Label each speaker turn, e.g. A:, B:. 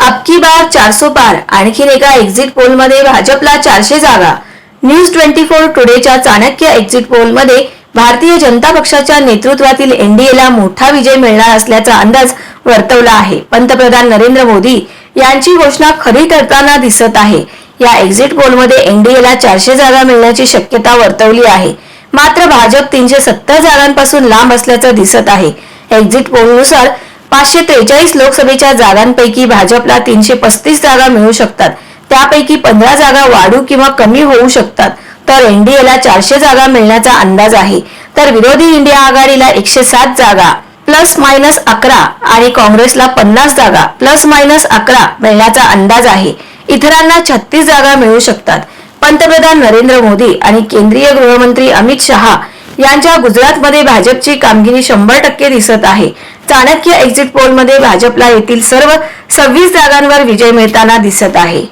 A: अबकी बार चारसो पार. आणखीन एका एक्झिट पोलमध्ये भाजपला चारशे जागा. न्यूज ट्वेंटी फोर टुडेच्या चाणक्य एक्झिट पोलमध्ये भारतीय जनता पक्षाच्या नेतृत्वातील एनडीएला मोठा विजय मिळणार असल्याचा अंदाज वर्तवला आहे. पंतप्रधान नरेंद्र मोदी यांची घोषणा खरी ठरताना दिसत आहे. या एक्झिट पोलमध्ये एनडीएला चारशे जागा मिळण्याची शक्यता वर्तवली आहे. मात्र भाजप तीनशे सत्तर जागांपासून लांब असल्याचं दिसत आहे. एक्झिट पोलनुसार पाचशे त्रेचाळीस लोकसभेच्या जागांपैकी भाजपला तीनशे पस्तीस जागा मिळू शकतात. त्यापैकी पंधरा जागा वाढू किंवा कमी होऊ शकतात. तर एनडीएला चारशे जागा मिळण्याचा अंदाज आहे. तर विरोधी इंडिया आघाडीला एकशे सात जागा प्लस मायनस अकरा आणि काँग्रेसला पन्नास जागा प्लस मायनस अकरा मिळण्याचा अंदाज आहे. इतरांना छत्तीस जागा मिळू शकतात. पंतप्रधान नरेंद्र मोदी आणि केंद्रीय गृहमंत्री अमित शहा यांच्या गुजरातमध्ये भाजपची कामगिरी शंभर टक्के दिसत आहे. चाणक्य एक्झिट पोलमध्ये भाजपला येथील सर्व सव्वीस जागांवर विजय मिळताना दिसत आहे.